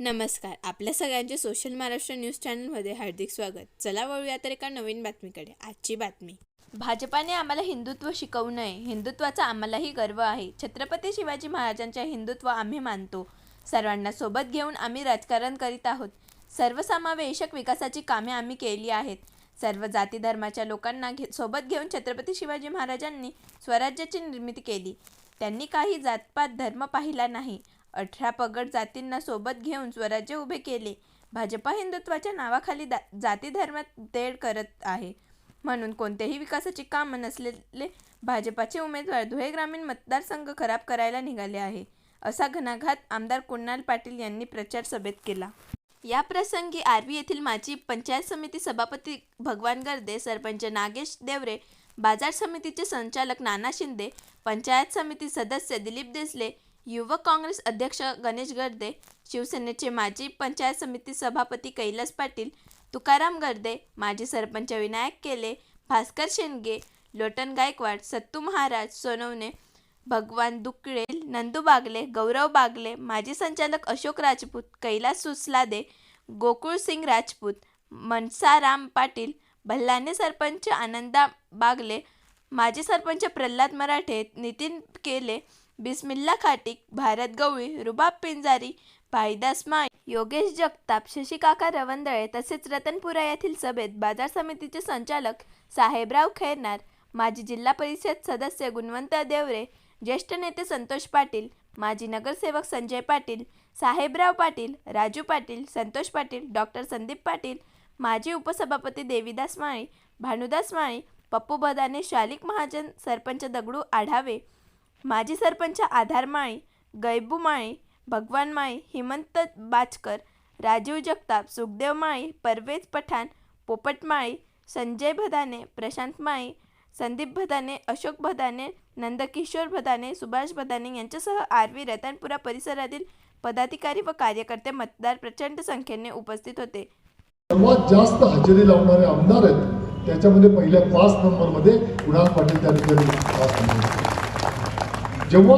नमस्कार. आपल्या सगळ्यांचे सोशल महाराष्ट्र न्यूज चॅनलमध्ये हार्दिक स्वागत. चला वळूया तर एका नवीन बातमीकडे. आजची बातमी. भाजपाने आम्हाला हिंदुत्व शिकवू नये. हिंदुत्वाचा आम्हालाही गर्व आहे. छत्रपती शिवाजी महाराजांच्या हिंदुत्व आम्ही मानतो. सर्वांना सोबत घेऊन आम्ही राजकारण करीत आहोत. सर्वसमावेशक विकासाची कामे आम्ही केली आहेत. सर्व जाती धर्माच्या लोकांना घे सोबत घेऊन छत्रपती शिवाजी महाराजांनी स्वराज्याची निर्मिती केली. त्यांनी काही जातपात धर्म पाहिला नाही. अठरा पगड जातींना सोबत घेऊन स्वराज्य उभे केले. भाजपा हिंदुत्वाच्या नावाखाली दा जाती धर्मात तेढ करत आहे. म्हणून कोणत्याही विकासाची कामं नसलेले भाजपाचे उमेदवार धुळे ग्रामीण मतदारसंघ खराब करायला निघाले आहे असा घणाघात आमदार कुणाल पाटील यांनी प्रचार सभेत केला. या प्रसंगी आर्वी येथील माजी पंचायत समिती सभापती भगवान गर्दे सरपंच नागेश देवरे बाजार समितीचे संचालक नाना शिंदे पंचायत समिती सदस्य दिलीप देसले युवक काँग्रेस अध्यक्ष गणेश गर्दे शिवसेनेचे माजी पंचायत समिती सभापती कैलास पाटील तुकाराम गर्दे माजी सरपंच विनायक केले भास्कर शेंडगे लोटन गायकवाड सत्तू महाराज सोनवणे भगवान दुकळे नंदू बागले गौरव बागले माजी संचालक अशोक राजपूत कैलास सुसलादे गोकुळ सिंग राजपूत मनसाराम पाटील भल्लाने सरपंच आनंदा बागले माजी सरपंच प्रल्हाद मराठे नितीन केले बिस्मिल्ला खाटिक भारत गवळी रुबाब पिंजारी भाईदास माळी योगेश जगताप शशिकाका रवंदळे तसेच रतनपुरा येथील सभेत बाजार समितीचे संचालक साहेबराव खैरनार माजी जिल्हा परिषद सदस्य गुणवंत देवरे ज्येष्ठ नेते संतोष पाटील माजी नगरसेवक संजय पाटील साहेबराव पाटील राजू पाटील संतोष पाटील डॉक्टर संदीप पाटील माजी उपसभापती देवीदास माळी भानुदास माळी पप्पू बदाने शालिक महाजन सरपंच दगडू आढावे माजी सरपंच आधार माळी गैबू माळी भगवान माळी हेमंत बाचकर राजीव जगताप सुखदेव माळी परवेज पठाण पोपट माळी संजय भदाने प्रशांत माळी संदीप भदाने अशोक भदाने नंदकिशोर भदाने सुभाष भदाने यांच्यासह आरवी रतनपुरा परिसरातील पदाधिकारी व कार्यकर्ते मतदार प्रचंड संख्येने उपस्थित होते. सर्वात जास्त हजेरी लावणारे आमदार आहेत. त्याच्यामध्ये पहिल्या पाच नंबरमध्ये कुणाल पाटील त्या ठिकाणी जेव्हा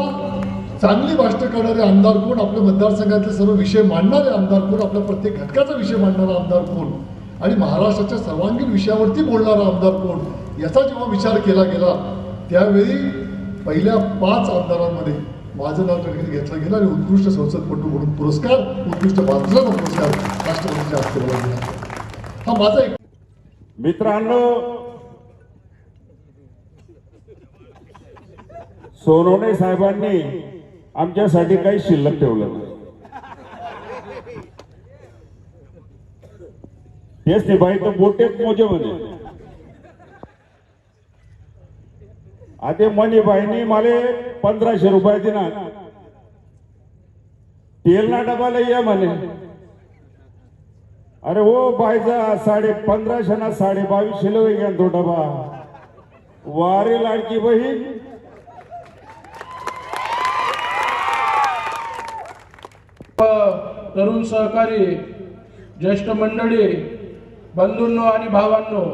चांगली भाषण करणारे आमदार कोण आपल्या मतदारसंघातले सर्व विषय मांडणारे आमदार कोण आपल्या प्रत्येक घटकाचा विषय मांडणारा आमदार कोण आणि महाराष्ट्राच्या सर्वांगीण विषयावरती बोलणारा आमदार कोण याचा जेव्हा विचार केला गेला त्यावेळी पहिल्या पाच आमदारांमध्ये माझं नाव कधी घेतलं गेलं आणि उत्कृष्ट संसदपटू म्हणून पुरस्कार उत्कृष्ट बाजूला पुरस्कार राष्ट्रपतीच्या हस्ते हा माझा एक मित्रांनो सोनवणे साहेबांनी आमच्यासाठी काही शिल्लक ठेवलं नाही. तेच ते बाई तर मोठेच मोजे म्हणे. आधी म्हणे बाईनी मला पंधराशे रुपये दिना तेलना डबाला या म्हणे. अरे हो बायचा साडे पंधराशे ना साडे बावीसशे लो घ्या तो डबा. वारे लाडकी बहीण तरुण सहकारी ज्येष्ठ मंडळी बंधूंनो आणि भावांनो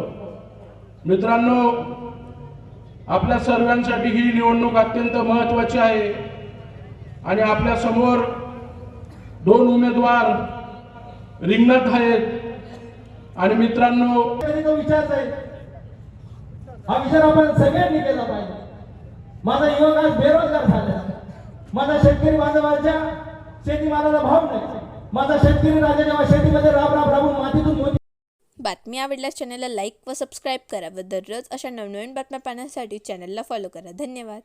मित्रांनो आपल्या सर्वांसाठी ही निवडणूक अत्यंत महत्वाची आहे. आणि आपल्यासमोर दोन उमेदवार रिंगणात आहेत. आणि मित्रांनो तो विचार जाईल हा विचार आपण सगळ्यांनी केला पाहिजे. माझा युवक आज बेरोजगार झाला. माझा शेतकरी बांधवाच्या शेतीमालाला भाव नाही. माझा शेतकरी राजा जेव्हा शेतीमध्ये राब राब राबून मातीतून मोती बातमी आवडल्यास चॅनलला लाईक व सबस्क्राईब करा व दररोज अशा नवनवीन बातम्या पाहण्यासाठी चॅनलला फॉलो करा. धन्यवाद.